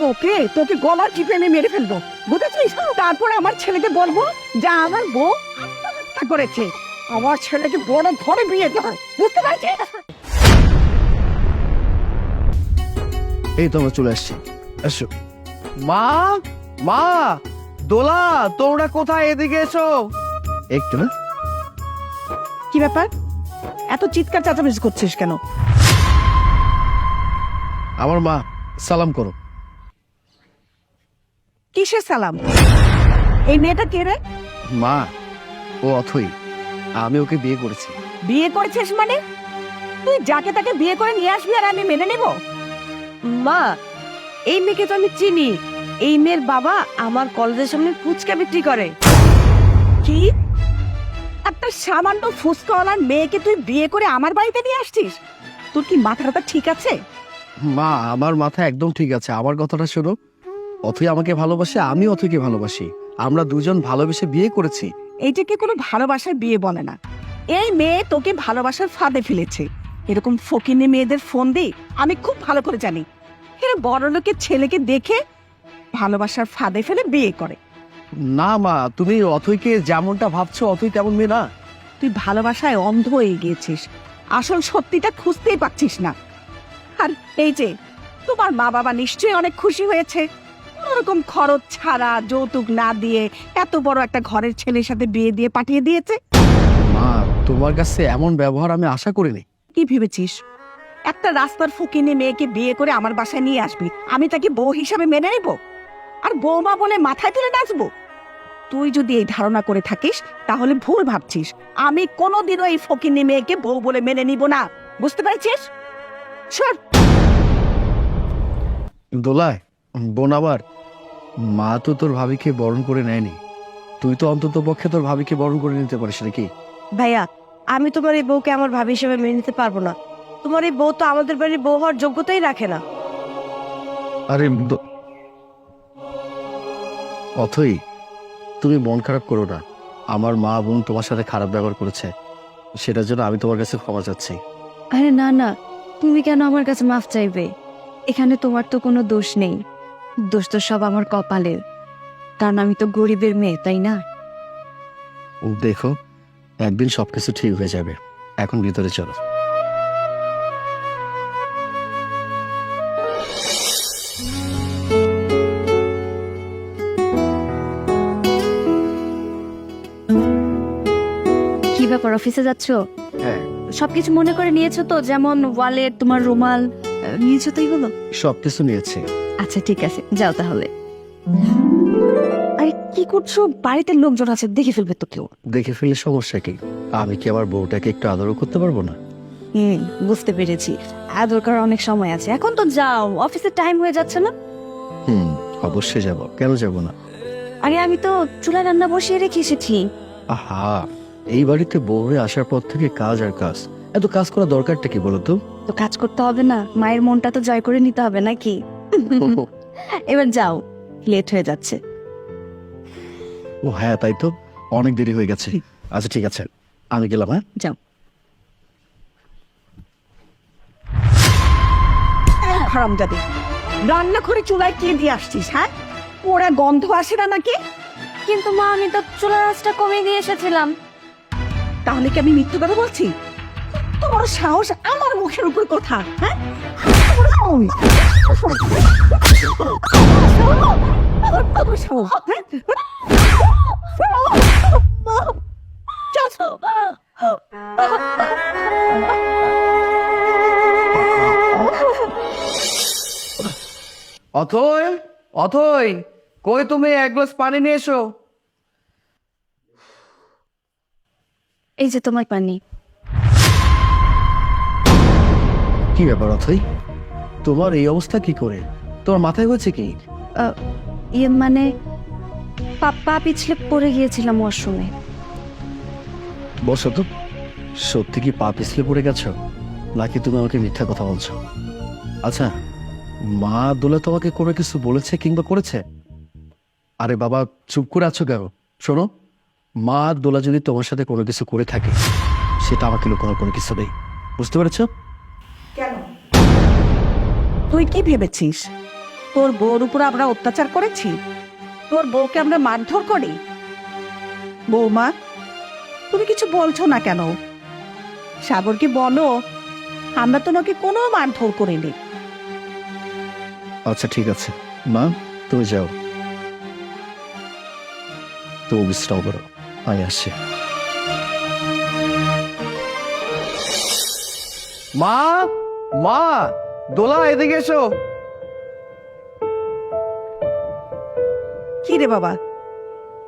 তোকে তোকে গলা টিপে এনে মেরে ফেলব বুঝেছিস? তারপরে আমার ছেলেকে বলব যে আমার বউ আত্মহত্যা করেছে আমার ছেলেকে বড় ঘরে বিয়ে দেয় বুঝতে পারছিস? এই তো আমরা চলে আসছি। এসো। মা মা দোলা তোমরা কোথায় এদিকে এসো? একটু না। কি ব্যাপার? এত চিৎকার চাচামেচি করছিস কেন? আমার মা সালাম করো। কিসের সালাম? এই মেয়েটা কে রে? মা ও অথই। আমি ওকে বিয়ে করেছি। বিয়ে করেছিস মানে? তুই যাকে তাকে বিয়ে করে নিয়ে আসবি আর আমি মেনে নেব? মা এই মেয়েকে তো আমি চিনি। এই মেয়ের বাবা আমার কলেজের সামনে ফুচকা বিক্রি করে। কি? একটা সামান্য ফুসকাওয়ালার মেয়েকে তুই বিয়ে করে আমার বাড়িতে নিয়ে আসছিস? তোর কি মাথাটা ঠিক আছে? মা আমার মাথা একদম ঠিক আছে। আমার কথাটা শোনো। অথই আমাকে ভালোবাসে আমি অথইকে ভালোবাসি। আমরা দুজন ভালোবেসে বিয়ে করেছি। এইটাকে কোনো ভালোবাসার বিয়ে বলে না। এই মেয়ে তোকে ভালোবাসার ফাঁদে ফেলেছে। এরকম ফকিনে মেয়েদের ফোন দিই আমি খুব ভালো করে জানি। এরা বড় লোকের ছেলেকে দেখে ভালোবাসার ফাঁদে ফেলে বিয়ে করে। না মা তুমি অথইকে যেমনটা ভাবছ অথই তেমন মেয়ে না। তুই ভালোবাসায় অন্ধ হয়ে গিয়েছিস। আসল সত্যিটা খুঁজতেই পাচ্ছিস না। আর এই যে তোমার মা বাবা নিশ্চয়ই অনেক খুশি হয়েছে। ওরকম খরচ ছাড়া যৌতুক না দিয়ে এত বড় একটা ঘরের ছেলের সাথে বিয়ে দিয়ে পাঠিয়ে দিয়েছে? মা তোমার কাছে এমন ব্যবহার আমি আশা করিনি। কি ভেবেছিস? একটা রাস্তার ফুকিনে মেয়েকে বিয়ে করে আমার বাসায় নিয়ে আসবি। আমি তাকে বউ হিসাবে মেনে নেব? আর বৌমা বলে মাথায় তুলে নাচবো? তুই যদি এই ধারণা করে থাকিস তাহলে ভুল ভাবছিস। আমি কোনোদিনও এই ফকিনে মেয়েকে বউ বলে মেনে নিব না। বুঝতে পেরেছিস? সর। দোলায় বোন আবার মা তো তোর ভাবিকে বরণ করে নেয়নি। তুই তো অন্তত পক্ষে তোর ভাবিকে বরণ করে নিতে পারিস নাকি? ভাইয়া আমি তোমার এই বউকে আমার ভাবি হিসেবে মেনে নিতে পারব না। তোমার এই বউ তো আমাদের বাড়ির বউ হওয়ার যোগ্যতাই রাখে না। আরে অথই তুমি মন খারাপ করো না। আমার মা বোন তোমার সাথে খারাপ ব্যবহার করেছে। সেটার জন্য আমি তোমার কাছে ক্ষমা চাচ্ছি। আরে না না তুমি কেন আমার কাছে মাফ চাইবে? এখানে তোমার তো কোনো দোষ নেই। দোষ তো সব আমার কপালের। কারণ আমি তো গরিবের মেয়ে তাই না? ও দেখো একদিন সবকিছু ঠিক হয়ে যাবে। এখন ভিতরে চলো। কি ব্যাপার অফিসে যাচ্ছ? হ্যাঁ। সবকিছু মনে করে নিয়েছো তো? যেমন ওয়ালেট তোমার রুমাল নিয়েছো তো এগুলো? সবকিছু নিয়েছে। আচ্ছা ঠিক আছে। যাও তাহলে। আরে কি করছ? বাড়িতে লোকজন আছে দেখে ফেলবে তো কেউ। দেখে ফেলে সমস্যা কি? আমি কি আমার বউটাকে একটু আদরও করতে পারব না? হুম বুঝতে পেরেছি। আদর করার অনেক সময় আছে। এখন তো যাও অফিসের টাইম হয়ে যাচ্ছে না? হুম অবশ্যই যাব। কেন যাব না? আরে আমি তো চুলা রান্না বসিয়ে রেখে এসেছি। আহা এই বাড়িতে বউ হয়ে আসার পর থেকে কাজ আর কাজ। এত কাজ করা দরকারটা কি বলতো? তো কাজ করতে হবে না মায়ের মনটা তো জয় করে নিতে হবে নাকি? এবার যাও লেট হয়ে যাচ্ছে। ও হ্যাঁ তাই তো। অনেক দেরি হয়ে গেছে। আচ্ছা ঠিক আছে। আমি গেলাম হ্যাঁ? যাও। হারামজাদি রান্না করে চুলায় কে দিয়ে আসছিস হ্যাঁ? ওরা গন্ধ আসে না নাকি? কিন্তু মা আমি তো চুলার আঁচটা কমিয়ে দিয়ে এসেছিলাম। তাহলে কি আমি মৃত্যু কথা বলছি? তোমার সাহস আমার মুখের উপর কথা হ্যাঁ? তোমার সাহস, হ্যাঁ? অথই অথই কই তুমি? এক গ্লাস পানি নিয়ে এসো। এই যে তোমার পানি। কি ব্যাপার অথই? তোমার এই অবস্থা কি করে? তোমার মাথায় হয়েছে কি? ইয়ে মানে পা- পা পিছলে পড়ে গিয়েছিলাম ওয়াশরুমে। বসো তো। সত্যি কি পা পিছলে পড়ে গেছো? নাকি তুমি আমাকে মিথ্যা কথা বলছো? আচ্ছা মা দোলা তোমাকে কোনো কিছু বলেছে কিংবা করেছে? আরে বাবা চুপ করে আছো কেন? শোনো মা দোলা যদি তোমার সাথে কোনো কিছু করে থাকে সেটা আমাকে লুকানোর কোনো কিছু নেই। বুঝতে পেরেছ? তুই কি ভেবেছিস? তোর বউর উপর আমরা অত্যাচার করেছি? তোর বউকে আমরা মারধর করি? বৌমা তুমি কিছু বলছো না কেন? সাগরকে বলো আমরা তোমাকে কোনো মারধর করিনি। আচ্ছা ঠিক আছে। মা তুমি যাও। তো বিশ্রাম করো। আমি আসছি। মা! মা দোলা এদিকে এসো। কি রে বাবা?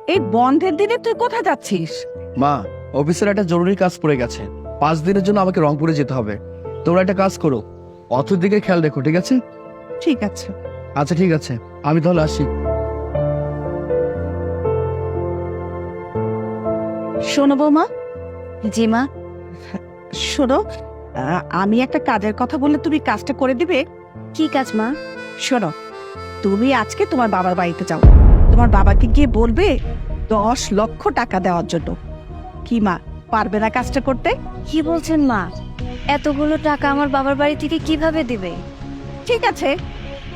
এই বন্ধের দিনে তুই কোথায় যাচ্ছিস? মা অফিসের একটা জরুরি কাজ পড়ে গেছে। পাঁচ দিনের জন্য আমাকে রংপুরে যেতে হবে। তোমরা একটা কাজ করো। অথর দিকে খেয়াল রেখো ঠিক আছে? ঠিক আছে। আচ্ছা ঠিক আছে। আমি তাহলে আসি। শোনো বৌমা। জি মা। শোনো আমি একটা কাজের কথা বললে তুমি কাজটা করে দিবে? কি কাজ মা? শোনো তুমি আজকে তোমার বাবার বাড়িতে যাও। তোমার বাবাকে গিয়ে বলবে দশ লক্ষ টাকা দেওয়ার জন্য। কি মা পারবে না কাজটা করতে? কি বলছেন মা? এতগুলো টাকা আমার বাবার বাড়ি থেকে কীভাবে দিবে? ঠিক আছে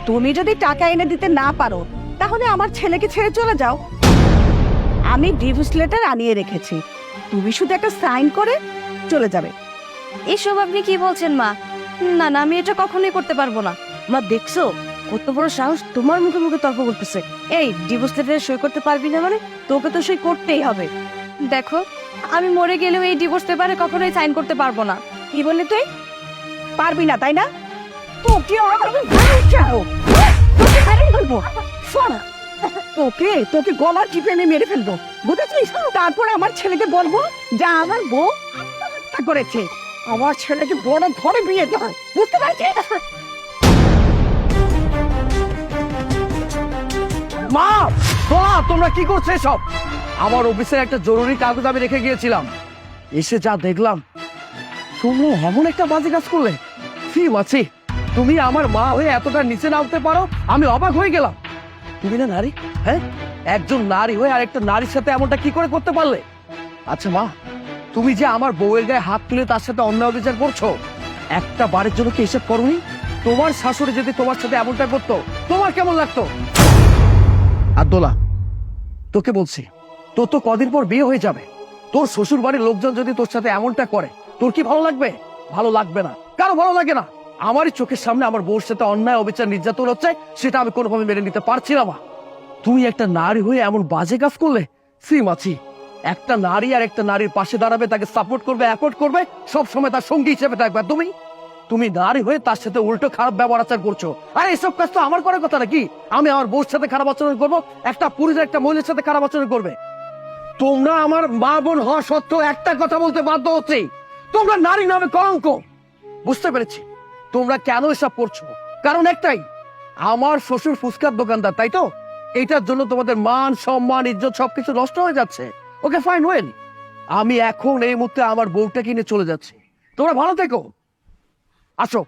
তুমি যদি টাকা এনে দিতে না পারো তাহলে আমার ছেলেকে ছেড়ে চলে যাও। আমি ডিভোর্স লেটার আনিয়ে রেখেছি। তুমি শুধু একটা সাইন করে চলে যাবে। এসব আপনি কি বলছেন মা? না না আমি এটা কখনোই করতে পারব না। মা দেখছ? কত বড় সাহস তোমার মুখে মুখে তর্ক করতেছে। এই ডিভোর্স লেটারে সই করতে পারবি না মানে তোকে তো সই করতেই হবে। দেখো আমি মরে গেলেও এই ডিভোর্স পেপারে কখনোই সাইন করতে পারব না। কি বললি তুই? পারবি না তাই না? তোকে তোকে তোকে গলা টিপে এনে মেরে ফেলব। বুঝেছিস? তারপরে আমার ছেলেকে বলব যা আমার বউ করেছে। আমার ছেলেকে বড় ঘরে বিয়ে দেয়। বুঝতে পারছিস? মা দোলা তোমরা কি করছ সব আমার অফিসের একটা জরুরি কাগজ আমি রেখে গিয়েছিলাম। এসে যা দেখলাম তোমরা এমন একটা বাজে কাজ করলে। ফি মাছি তুমি আমার মা হয়ে এতটা নিচে নামতে পারো, আমি অবাক হয়ে গেলাম। তুমি না নারী? হ্যাঁ একজন নারী হয়ে আরেকটা নারীর সাথে এমনটা কি করে করতে পারলে? আচ্ছা মা তুমি যে আমার বউয়ের গায়ে হাত তুলে তার সাথে অন্যায় অবিচার করছ? একটা বারের জন্য কি এসব করনি? তোমার শাশুড়ি যদি তোমার সাথে এমনটা করতো তোমার কেমন লাগতো? আর দোলা তোকে বলছি তোর তো কদিন পর বিয়ে হয়ে যাবে। তোর শ্বশুর বাড়ির লোকজন যদি তোর সাথে এমনটা করে তোর কি ভালো লাগবে? ভালো লাগবে না। কারও ভালো লাগে না। আমারই চোখের সামনে আমার বউর সাথে অন্যায় অবিচার নির্যাতন হচ্ছে সেটা আমি কোনোভাবে মেনে নিতে পারছি না মা। তুই একটা নারী হয়ে এমন বাজে কাজ করলে সি মাছি একটা নারী আর একটা নারীর পাশে দাঁড়াবে, তাকে সাপোর্ট করবে অ্যাপোর্ট করবে, সব সময় তার সঙ্গী হিসেবে থাকবে। তুমি? তুমি নারী হয়ে তার সাথে উল্টো খারাপ ব্যবহার আচার করছ। আর, এসব কাজ তো আমার করার কথা নাকি? আমি আমার বউর সাথে খারাপ আচরণ করব, একটা পুরুষ একটা মহিলার সাথে খারাপ আচরণ করবে। তোমরা আমার মা বোন হওয়া সত্ত্বেও একটা কথা বলতে বাধ্য হচ্ছে। তোমরা নারী নামে কলঙ্ক। বুঝতে পেরেছি। তোমরা কেন এসব করছ? কারণ একটাই, আমার শ্বশুর ফুচকার দোকানদার, তাই তো? এটার জন্য তোমাদের মান, সম্মান, ইজ্জত সবকিছু নষ্ট হয়ে যাচ্ছে। ওকে ফাইন ওয়েল আমি এখন এই মুহূর্তে আমার বউটা কিনে চলে যাচ্ছি। তোমরা ভালো থেকো। আসো।